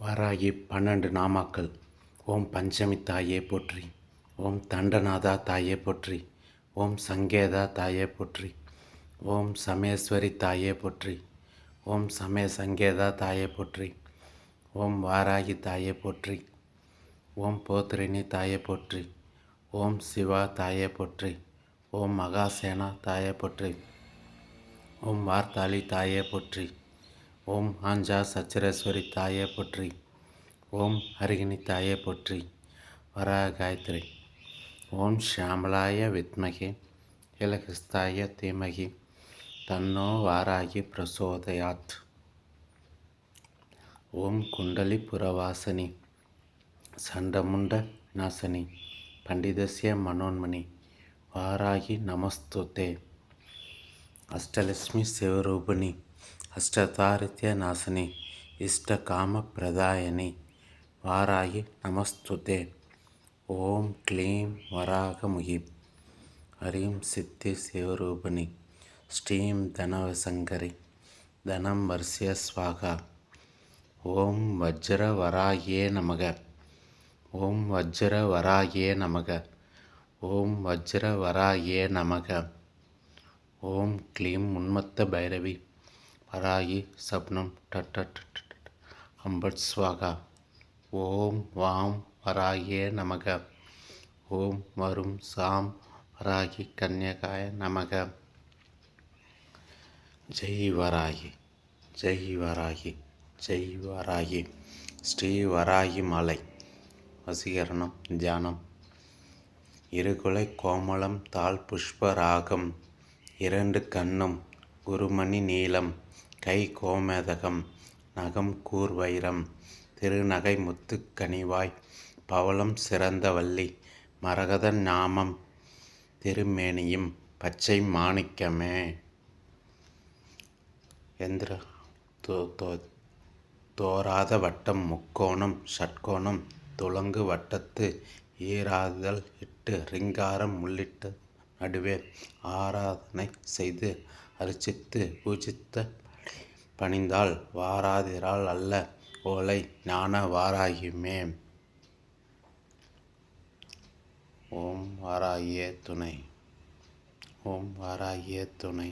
வாராகி பன்னெண்டு நாமாக்கள் ஓம் பஞ்சமி தாயே போற்றி ஓம் தண்டநாதா தாயே போற்றி ஓம் சங்கேதா தாயே போற்றி ஓம் சமேஸ்வரி தாயே போற்றி ஓம் சமே சங்கேதா தாயே போற்றி ஓம் வாராகி தாயே போற்றி ஓம் போத்ரினி தாயே போற்றி ஓம் சிவா தாயே போற்றி ஓம் மகாசேனா தாயே போற்றி ஓம் வார்த்தாளி தாயே போற்றி ஓம் ஆஞ்சா சச்சரேஸ்வரி தாயே போற்றி. ஓம் ஹரிகிணி தாயே போற்றி. வரா காயத்ரி. ஓம் ஷியாமலாய வித்மகி. இலகிஸ்தாய தீமகி. தன்னோ வாராகி பிரசோதயாத். ஓம் குண்டலி புரவாசனி சண்டமுண்ட நாசனி. பண்டிதசிய மனோன்மணி. வாராகி நமஸ்துதே. அஷ்டலட்சுமி சிவரூபிணி. அஷ்டதாரித்ய நாசினி இஷ்ட காம பிரதாயினி வாராயி நமஸ்துதே. ஓம் க்ளீம் வராகமுகி. ஹரீம் சித்தி சிவரூபிணி. ஸ்ரீம் தனவசங்கரி. தனம் வர்ஷிய ஸ்வாகா. ஓம் வஜ்ர வராயே நமக. ஓம் வஜ்ர வராயே நமக. ஓம் வஜ்ர வராயே நமக. ஓம் க்ளீம் உன்மத்த பைரவி. வராகி சப்னம் டட் அம்பட் ஸ்வாகா ஓம் வாம் வராயே நமக. ஓம் வரும் சாம் வராகி கன்யகாய நமக. ஜெய் வராகி ஜெய் வராகி ஜெய் வராகி. ஸ்ரீ வராகி மலை. வசீகரணம் தியானம். இருகுலை கோமளம் தாழ் புஷ்பராகம் இரண்டு கண்ணும் குருமணி நீளம் கை கோமேதகம் நகம் கூர்வைரம் திருநகை முத்துக்கனிவாய் பவளம் சிறந்த வள்ளி மரகத நாமம் திருமேனியும் பச்சை மாணிக்கமே. எந்திர தோ தோ தோராத வட்டம் முக்கோணம் ஷட்கோணம் துலங்கு வட்டத்து ஈராதல் இட்டு ரிங்காரம் உள்ளிட்ட நடுவே ஆராதனை செய்து அரிசித்து பூஜித்த பணிந்தால் வாராதிரால் அல்ல ஓலை ஞான வாராகியுமே ஓம் வாராகிய துணை. ஓம் வாராகிய துணை.